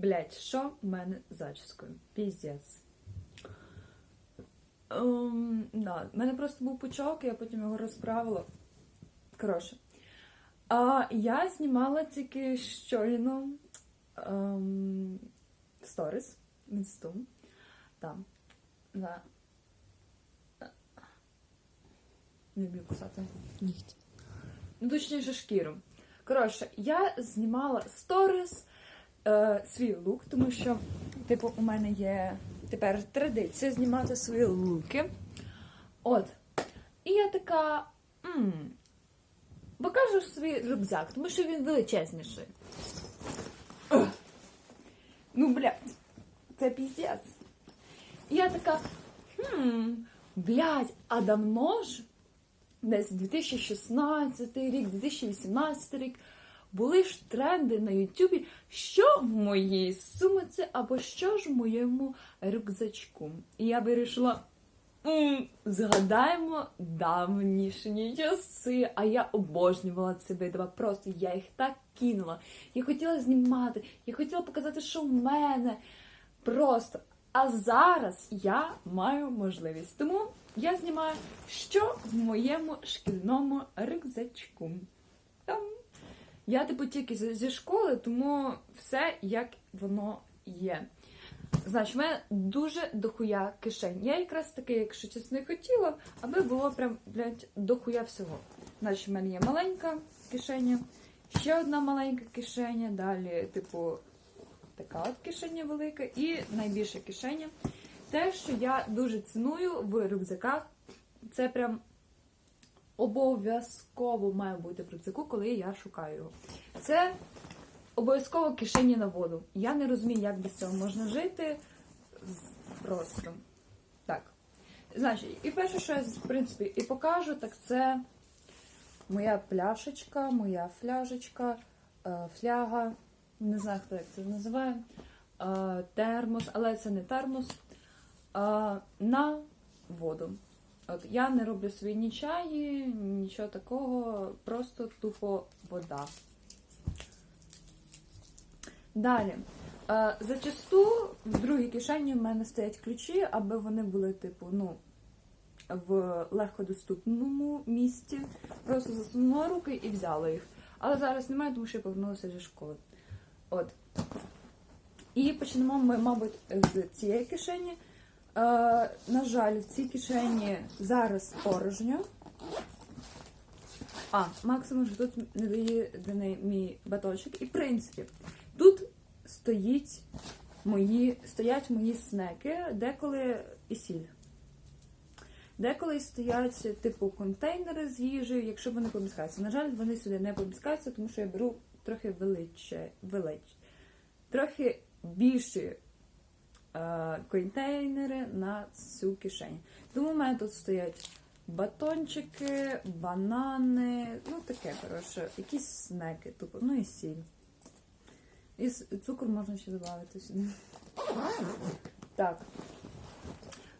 Блять, що в мене з зачіскою? Піздець. Ем, да. в мене просто був пучок, я потім його розправила. Коротше. А я знімала тільки щойно ем, сторіс в інсту. Там. Да. Не люблю кусати. Нігті. Ну, точніше, шкіру. Коротше, я знімала сторіс е, свій лук, тому що, типу, у мене є тепер традиція знімати свої луки. От. І я така. м покажу свій рюкзак, тому що він величезніший. Ух. Ну, блядь, це піздець. І я така. Хм, блядь, а давно ж десь 2016 рік, 2018 рік були ж тренди на Ютубі, що в моїй сумиці або що ж в моєму рюкзачку. І я вирішила. «М, Згадаємо давнішні часи, а я обожнювала ці відео. Просто я їх так кинула. Я хотіла знімати, я хотіла показати, що в мене. Просто. А зараз я маю можливість. Тому я знімаю, що в моєму шкільному рюкзачку. Я типу тільки зі школи, тому все як воно є. Значить, в мене дуже дохуя кишень. Я якраз таки, якщо чесно, хотіла, аби було прям, блядь, дохуя всього. Значить, в мене є маленька кишеня, ще одна маленька кишеня, далі, типу, така от кишеня велика, і найбільша кишеня. Те, що я дуже ціную в рюкзаках, це прям обов'язково має бути в рюкзаку, коли я шукаю його. Це обов'язково кишені на воду. Я не розумію, як без цього можна жити. Просто. Так. Значить, і перше, що я, в принципі, і покажу, так це моя пляшечка, моя фляжечка, е, фляга. Не знаю, хто як це називає. Е, Термос, але це не термос. е, На воду. От я не роблю свої ні чаї, нічого такого, просто тупо вода. Далі. Е, Зачасту в другій кишені в мене стоять ключі, аби вони були, типу, ну, в легкодоступному місці. Просто засунула руки і взяла їх. Але зараз немає, тому що я повернулася зі школи. От. І почнемо ми, мабуть, з цієї кишені. Е, на жаль, в цій кишені зараз порожньо. А, максимум, що тут не доїдений мій батончик. І в принципі, тут стоїть мої, стоять мої снеки, деколи і сіль. Деколи стоять, типу, контейнери з їжею, якщо вони поміскаються. На жаль, вони сюди не поміскаються, тому що я беру трохи величе, велич, трохи більші е, контейнери на цю кишень. Тому в мене тут стоять батончики, банани, ну таке, коротше, якісь снеки, тупо, ну і сіль. І цукор можна ще додати сюди. Так.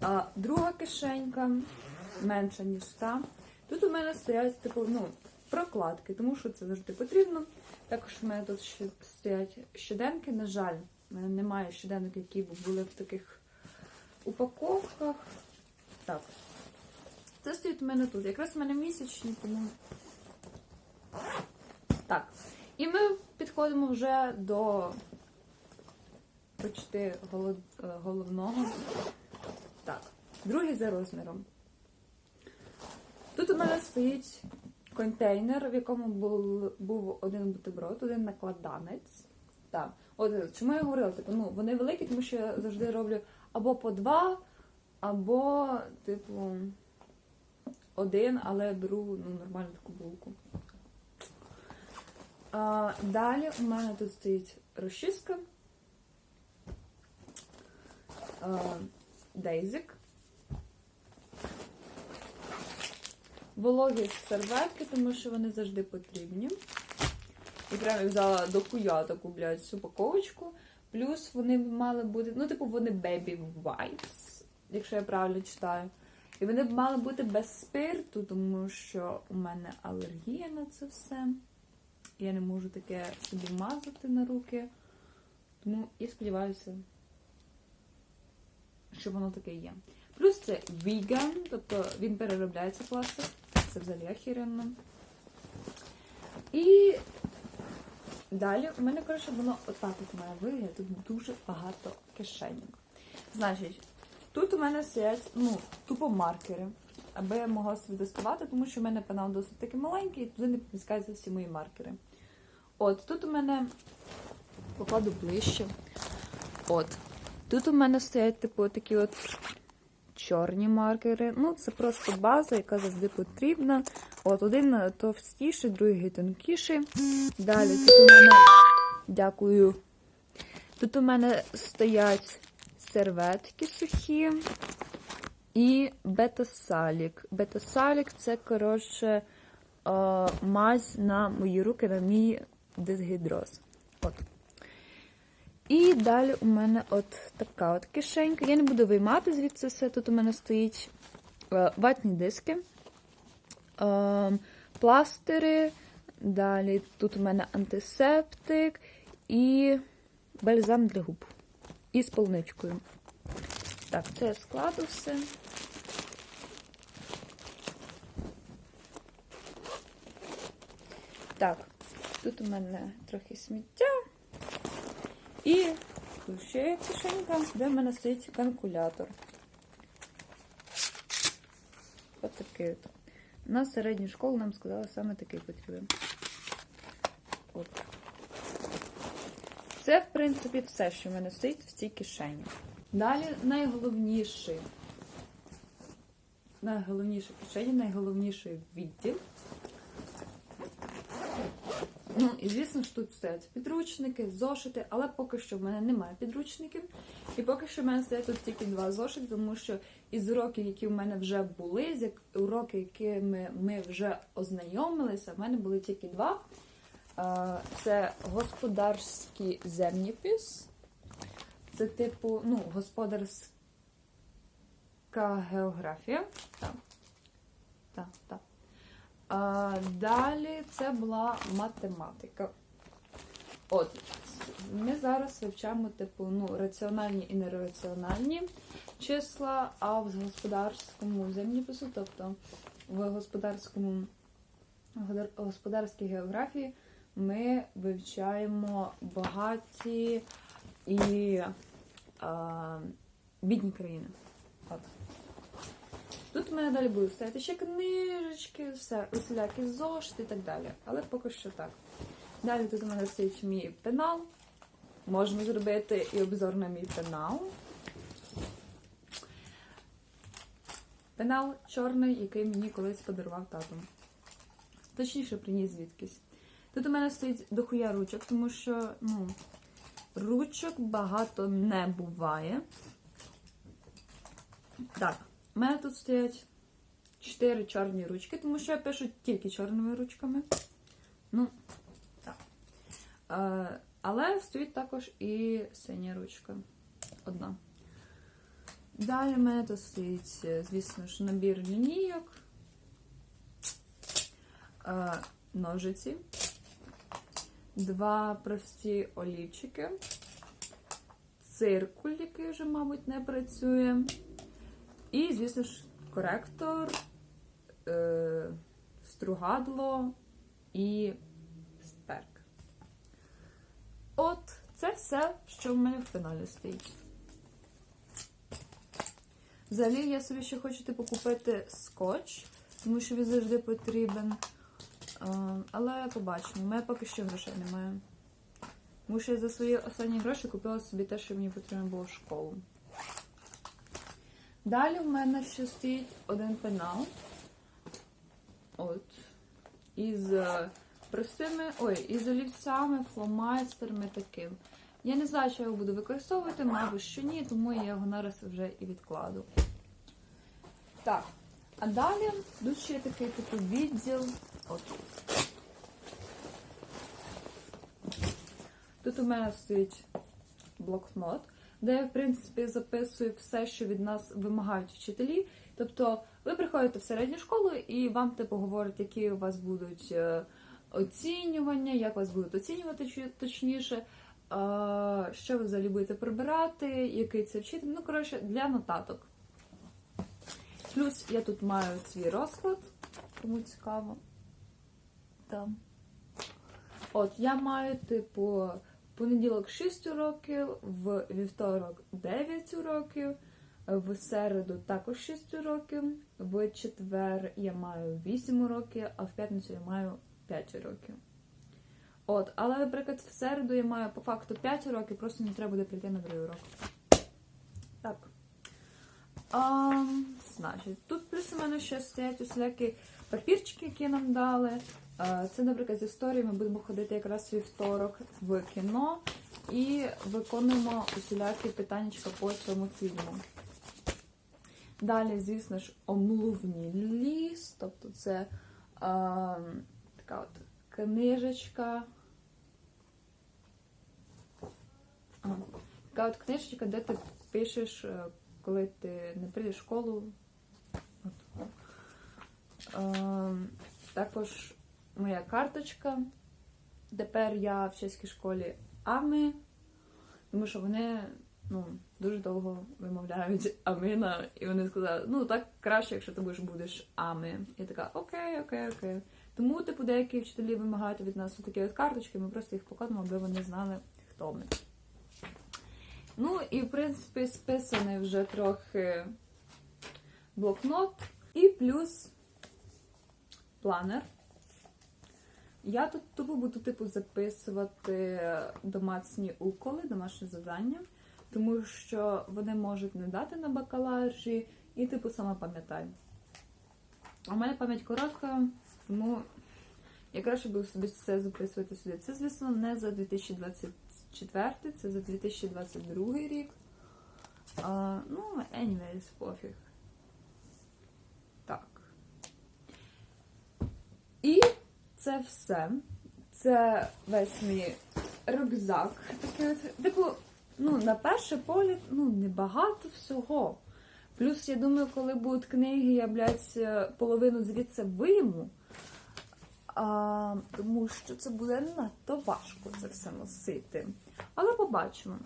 А друга кишенька менша, ніж та. Тут у мене стоять типу, ну, прокладки, тому що це завжди потрібно. Також у мене тут ще стоять щоденки. На жаль, в мене немає щоденок, які були в таких упаковках. Так. Це стоїть у мене тут. Якраз у мене місячні, тому. Так. І ми підходимо вже до почти голод- е, головного. Так, другий за розміром. Тут у мене стоїть контейнер, в якому був, був один бутерброд, один накладанець. Так. От чому я говорила, типу, ну, вони великі, тому що я завжди роблю або по два, або, типу, один, але беру ну, нормальну таку булку. А, далі у мене тут стоїть розчіска. А, Дейзик. Вологі серветки, тому що вони завжди потрібні. І прямо я взяла до хуя таку, блядь, цю упаковочку. Плюс вони б мали бути, ну, типу, вони baby wipes, якщо я правильно читаю. І вони б мали бути без спирту, тому що у мене алергія на це все. Я не можу таке собі мазати на руки. Тому я сподіваюся, що воно таке є. Плюс це віган, тобто він переробляється пластик. Це взагалі охеренно. І далі у мене, коротше, воно отак от має вигляд. Тут дуже багато кишеньок. Значить, тут у мене стоять, ну, тупо маркери, аби я могла собі доставати, тому що в мене пенал досить таки маленький, і туди не поміскаються всі мої маркери. От, тут у мене покладу ближче. От. Тут у мене стоять, типу, такі от чорні маркери. Ну, це просто база, яка завжди потрібна. От, один товстіший, другий тонкіший. Далі тут у мене. Дякую. Тут у мене стоять серветки сухі і бетасалік. Бетасалік це, коротше, е, мазь на мої руки, на мій дисгідроз. От. І далі у мене от така от кишенька. Я не буду виймати звідси все. Тут у мене стоїть е, ватні диски, е, пластири. Далі тут у мене антисептик і бальзам для губ. І з полуничкою. Так, це я складу все. Так, тут у мене трохи сміття. І ще є кишенька, де в мене стоїть калькулятор. Ось такий от. На середню школу нам сказали саме такий потрібен. От. Це, в принципі, все, що в мене стоїть в цій кишені. Далі найголовніший. Найголовніша кишені, найголовніший відділ. Ну, і звісно ж тут стоять підручники, зошити, але поки що в мене немає підручників. І поки що в мене стоять тут тільки два зошити, тому що із уроків, які в мене вже були, з уроки, якими ми вже ознайомилися, в мене були тільки два. Це господарський землепис. Це типу, ну, господарська географія. Так. Так, так. А, далі це була математика. От, ми зараз вивчаємо, типу, ну, раціональні і нераціональні числа, а в господарському землепису, тобто в господарському господарській географії ми вивчаємо багаті і а, бідні країни. От. Тут у мене далі будуть стояти ще книжечки, все, усілякі зошити і так далі. Але поки що так. Далі тут у мене стоїть мій пенал. Можна зробити і обзор на мій пенал. Пенал чорний, який мені колись подарував тато. Точніше, приніс звідкись. Тут у мене стоїть дохуя ручок, тому що, ну, ручок багато не буває. Так, у мене тут стоять чотири чорні ручки, тому що я пишу тільки чорними ручками. Ну, так. Е, але стоїть також і синя ручка. Одна. Далі в мене тут стоїть, е, звісно ж, набір лінійок, е, ножиці, два прості олівчики, циркуль, який вже, мабуть, не працює. І, звісно ж, коректор, е, стругадло і сперк. От, це все, що в мене в пеналі стоїть. Взагалі, я собі ще хочу типу, купити скотч, тому що він завжди потрібен. Е, але побачимо. У мене поки що грошей немає. Тому що я за свої останні гроші купила собі те, що мені потрібно було в школу. Далі в мене ще стоїть один пенал. От. Із е, простими, ой, із олівцями, фломайстерами таким. Я не знаю, що я його буду використовувати, мабуть, що ні, тому я його нараз вже і відкладу. Так, а далі тут ще такий типу відділ. От. Тут у мене стоїть блокнот, де я, в принципі, записую все, що від нас вимагають вчителі. Тобто, ви приходите в середню школу і вам, типу, говорять, які у вас будуть е, оцінювання, як вас будуть оцінювати точніше. що ви взагалі будете прибирати, який це вчитель. Ну, коротше, для нотаток. Плюс я тут маю свій розклад, кому цікаво. Там. От, я маю, типу, понеділок 6 уроків, в вівторок 9 уроків, в середу також 6 уроків, в четвер я маю 8 уроків, а в п'ятницю я маю 5 уроків. От, але, наприклад, в середу я маю по факту 5 уроків, просто не треба буде прийти на другий урок. Так. А, значить, тут плюс у мене ще стоять усілякі папірчики, які нам дали. А, Це, наприклад, з історії ми будемо ходити якраз вівторок в кіно і виконуємо усілякі питання по цьому фільму. Далі, звісно ж, омлувні ліс, тобто це а, така от книжечка. Ага. Така от книжечка, де ти пишеш, е, коли ти не прийдеш в школу. От. Ем, також моя карточка. Тепер я в чеській школі Ами, тому що вони ну, дуже довго вимовляють Амина, і вони сказали, ну так краще, якщо ти будеш будеш Ами. Я така, окей, окей, окей. Тому, типу, деякі вчителі вимагають від нас такі от карточки, ми просто їх покладемо, аби вони знали, хто ми. Ну і в принципі списаний вже трохи блокнот і плюс планер. Я тут тупо буду типу записувати домашні уколи, домашні завдання, тому що вони можуть не дати на бакалаврі, і типу сама пам'ятай. У мене пам'ять коротка, тому я краще буду собі все записувати сюди. Це, звісно, не за 2024, це за 2022 рік. А, ну, anyways, пофіг. Так. І це все. Це весь мій рюкзак. Типу, ну, на перший погляд, ну, небагато всього. Плюс, я думаю, коли будуть книги, я, блядь, половину звідси вийму. А, тому що це буде надто важко це все носити. Але побачимо.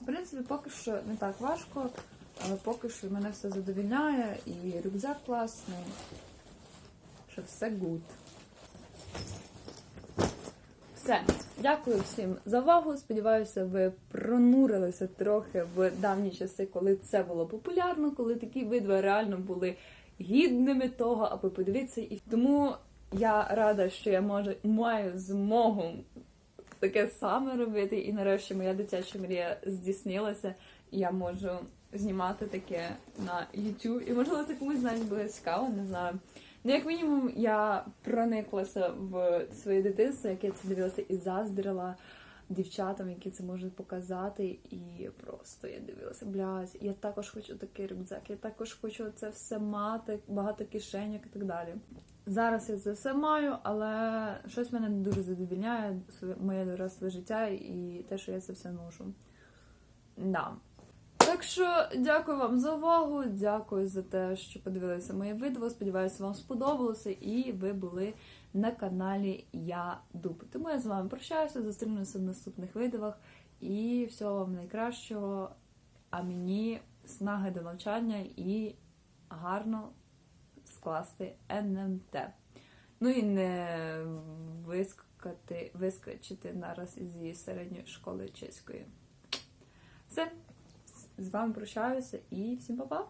В принципі, поки що не так важко, але поки що мене все задовільняє і рюкзак класний, що все гуд. Все, дякую всім за увагу. Сподіваюся, ви пронурилися трохи в давні часи, коли це було популярно, коли такі видви реально були гідними того, аби подивитися. І тому я рада, що я можу, маю змогу таке саме робити. І нарешті моя дитяча мрія здійснилася. Я можу знімати таке на YouTube. І можливо це комусь навіть буде цікаво, не знаю. Ну, як мінімум, я прониклася в своє дитинство, яке це дивилася і заздрила дівчатам, які це можуть показати. І просто я дивилася, блядь, я також хочу такий рюкзак, я також хочу це все мати, багато кишеньок і так далі. Зараз я це все маю, але щось мене дуже задовільняє, моє доросле життя і те, що я це все ношу. Да. Так що дякую вам за увагу, дякую за те, що подивилися моє відео. Сподіваюся, вам сподобалося і ви були на каналі Я Дуб. Тому я з вами прощаюся, зустрінуся в наступних відео і всього вам найкращого. А мені снаги до навчання і гарно скласти НМТ. Ну і не вискати, вискочити нараз із її середньої школи чеської. Все, з вами прощаюся і всім па-па!